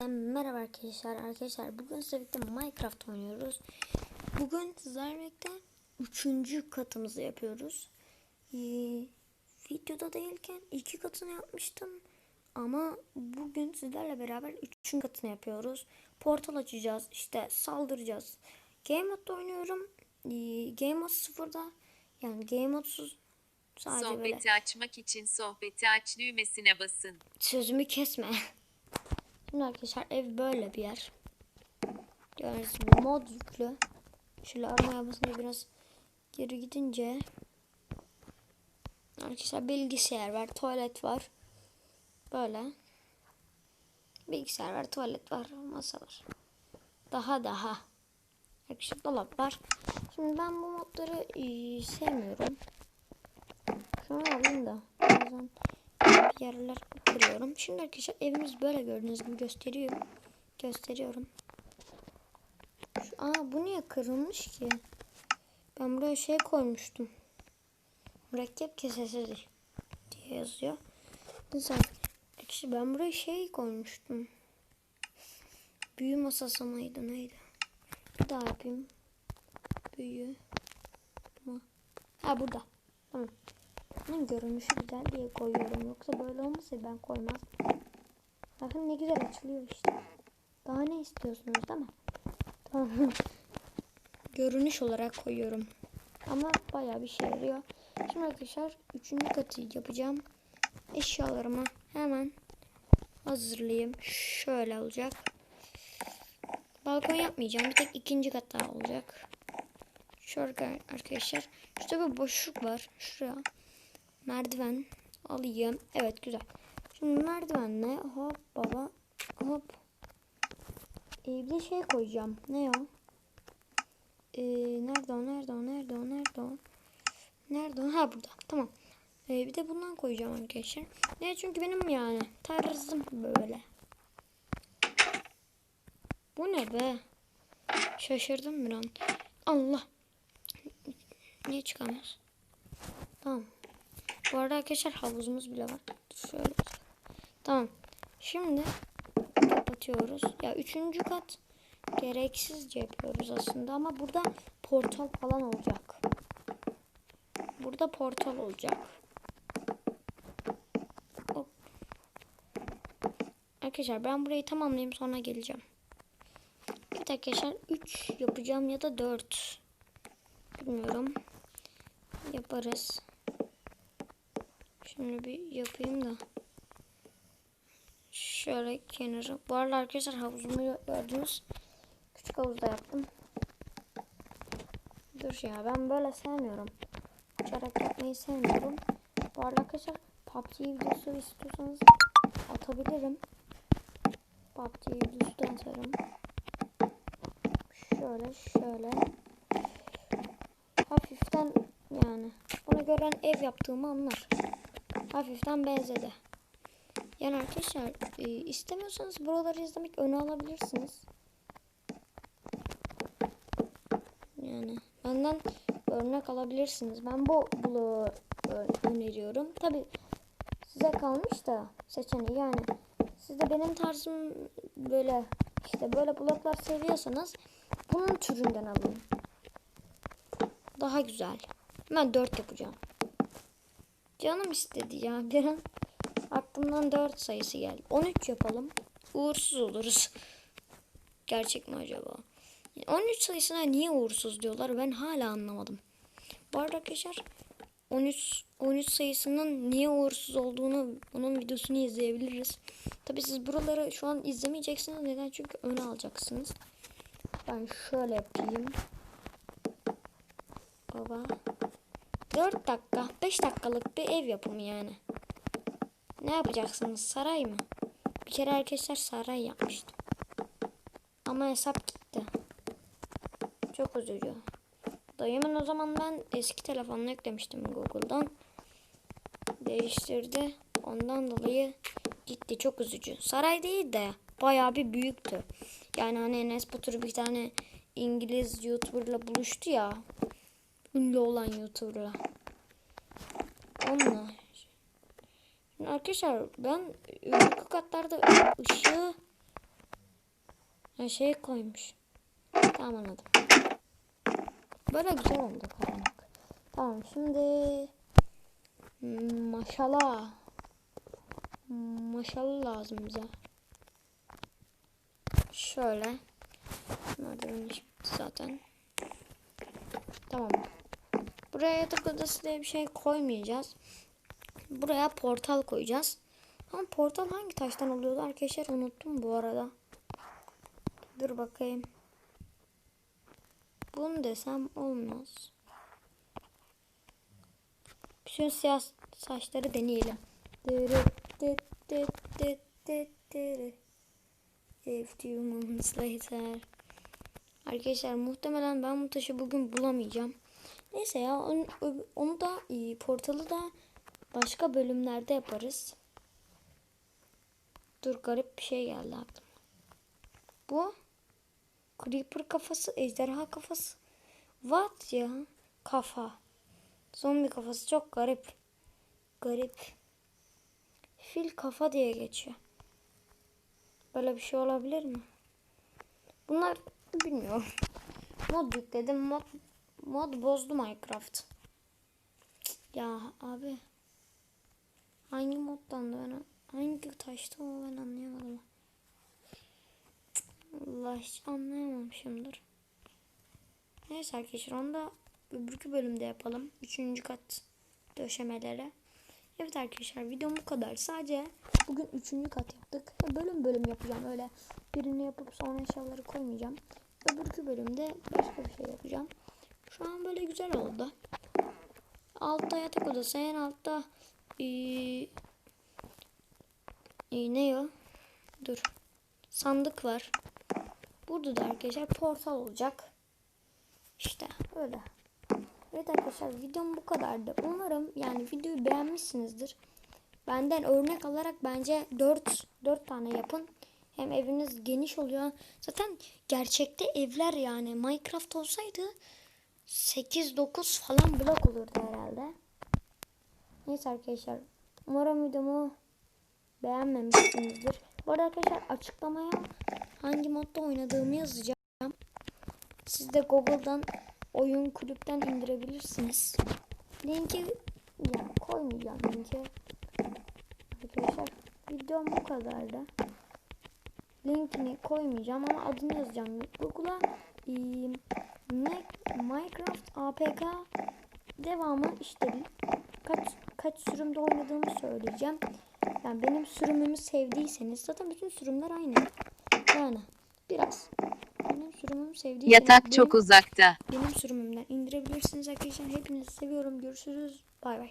Merhaba arkadaşlar. Arkadaşlar bugün sizlerle Minecraft oynuyoruz. Bugün sizlerle üçüncü katımızı yapıyoruz. Ee, videoda değilken iki katını yapmıştım. Ama bugün sizlerle beraber üçüncü katını yapıyoruz. Portal açacağız. işte saldıracağız. Game Mode'da oynuyorum. Ee, Game Mode sıfırda. Yani Game Mode'suz sadece böyle Sohbeti açmak için sohbeti aç düğmesine basın. sözümü kesme. Şimdi arkadaşlar ev böyle bir yer. Gördüğünüz mod yüklü. Şöyle armaya basınca biraz geri gidince arkadaşlar bilgisayar var, tuvalet var. Böyle. Bilgisayar var, tuvalet var, masa var. Daha daha. Arkadaşlar dolap var. Şimdi ben bu modları eee, sevmiyorum. Şunu alayım da. Bazen bir yerler kırıyorum. Şimdi arkadaşlar evimiz böyle gördüğünüz gibi gösteriyorum. Gösteriyorum. Şu, aa bu niye kırılmış ki? Ben buraya şey koymuştum. Mürekkep kesesi diye yazıyor. Güzel. Arkadaşlar ben buraya şey koymuştum. Büyü masası mıydı neydi? Bir daha yapayım. Büyü. Ha burada. Tamam. Bunun görünüşü güzel diye koyuyorum. Yoksa böyle olmasa ben koymaz. Bakın ne güzel açılıyor işte. Daha ne istiyorsunuz değil mi? Tamam. Görünüş olarak koyuyorum. Ama bayağı bir şey yarıyor. Şimdi arkadaşlar üçüncü katı yapacağım. Eşyalarımı hemen hazırlayayım. Şöyle olacak. Balkon yapmayacağım. Bir tek ikinci kat daha olacak. Şöyle arkadaşlar. Şurada bir boşluk var. Şuraya merdiven alayım. Evet güzel. Şimdi merdivenle hop baba hop. Ee, bir de şey koyacağım. Ne o? Ee, nerede o? Nerede o? Nerede o? Nerede o? Nerede o? Ha burada. Tamam. Ee, bir de bundan koyacağım arkadaşlar. Ne çünkü benim yani tarzım böyle. Bu ne be? Şaşırdım bir an. Allah. Niye çıkamaz? Tamam. Bu arada arkadaşlar havuzumuz bile var. Şöyle. Tamam. Şimdi kapatıyoruz. Ya üçüncü kat gereksizce yapıyoruz aslında ama burada portal falan olacak. Burada portal olacak. Hop. Arkadaşlar ben burayı tamamlayayım sonra geleceğim. Evet arkadaşlar 3 yapacağım ya da 4. Bilmiyorum. Yaparız. Şimdi bir yapayım da. Şöyle kenarı. Bu arada arkadaşlar havuzumu gördünüz. Küçük havuzda yaptım. Dur ya ben böyle sevmiyorum. Uçarak yapmayı sevmiyorum. Bu arada arkadaşlar PUBG videosu istiyorsanız atabilirim. PUBG videosu da atarım. Şöyle şöyle. Hafiften yani. Bunu gören ev yaptığımı anlar hafiften benzedi. Yani arkadaşlar e, istemiyorsanız buraları izlemek öne alabilirsiniz. Yani benden örnek alabilirsiniz. Ben bu bloğu öneriyorum. Tabi size kalmış da seçeneği yani. Siz de benim tarzım böyle işte böyle bloklar seviyorsanız bunun türünden alın. Daha güzel. Ben 4 yapacağım. Canım istedi ya. Bir an aklımdan 4 sayısı geldi. 13 yapalım. Uğursuz oluruz. Gerçek mi acaba? 13 sayısına niye uğursuz diyorlar ben hala anlamadım. Bu arada arkadaşlar 13 13 sayısının niye uğursuz olduğunu onun videosunu izleyebiliriz. Tabi siz buraları şu an izlemeyeceksiniz. Neden? Çünkü öne alacaksınız. Ben şöyle yapayım. Baba. 4 dakika, 5 dakikalık bir ev yapımı yani. Ne yapacaksınız? Saray mı? Bir kere arkadaşlar saray yapmıştım. Ama hesap gitti. Çok üzücü. Dayımın o zaman ben eski telefonunu yüklemiştim Google'dan. Değiştirdi. Ondan dolayı gitti. Çok üzücü. Saray değil de bayağı bir büyüktü. Yani hani Enes Batur bir tane İngiliz YouTuber'la buluştu ya ünlü olan YouTuber'la. Onunla. Şimdi arkadaşlar ben yukarı katlarda ışığı Ha, şey koymuş. Tamam anladım. Böyle güzel oldu karanlık. Tamam şimdi maşallah. Maşallah lazım bize. Şöyle. İş bitti zaten. Tamam. Buraya yatak odası diye bir şey koymayacağız. Buraya portal koyacağız. Ama portal hangi taştan oluyordu arkadaşlar unuttum bu arada. Dur bakayım. Bunu desem olmaz. Bütün siyah saçları deneyelim. Arkadaşlar muhtemelen ben bu taşı bugün bulamayacağım. Neyse ya onu, onu da e, portalı da başka bölümlerde yaparız. Dur garip bir şey geldi aklıma. Bu Creeper kafası, ejderha kafası. What ya? Kafa. Zombi kafası çok garip. Garip. Fil kafa diye geçiyor. Böyle bir şey olabilir mi? Bunlar bilmiyorum. Mod yükledim. Mod, mod bozdu Minecraft. Ya abi. Hangi moddan da ben hangi taşta o ben anlayamadım. Allah hiç anlayamamışımdır. Neyse arkadaşlar onu da öbürkü bölümde yapalım. Üçüncü kat döşemeleri. Evet arkadaşlar videom bu kadar. Sadece bugün üçüncü kat yaptık. Bölüm bölüm yapacağım. Öyle birini yapıp sonra eşyaları koymayacağım. Öbürkü bölümde başka bir şey yapacağım. Şu an böyle güzel oldu. Altta yatak odası. En altta ee, ee, ne o? Dur. Sandık var. Burada da arkadaşlar portal olacak. İşte öyle. Evet arkadaşlar videom bu kadardı. Umarım yani videoyu beğenmişsinizdir. Benden örnek alarak bence 4 4 tane yapın. Hem eviniz geniş oluyor. Zaten gerçekte evler yani Minecraft olsaydı 8-9 falan blok olurdu herhalde. Neyse arkadaşlar. Umarım videomu beğenmemişsinizdir. Bu arada arkadaşlar açıklamaya hangi modda oynadığımı yazacağım. Siz de Google'dan oyun kulüpten indirebilirsiniz. Linki ya koymayacağım linki. Arkadaşlar videom bu kadardı. Linkini koymayacağım ama adını yazacağım. Google'a e, Mac- Minecraft APK devamı işte kaç kaç sürümde oynadığımı söyleyeceğim. Yani benim sürümümü sevdiyseniz zaten bütün sürümler aynı. Yani biraz benim sürümümü sevdiyseniz Yatak benim- çok uzakta. benim sürümümden indirebilirsiniz arkadaşlar. Hepinizi seviyorum. Görüşürüz. Bay bay.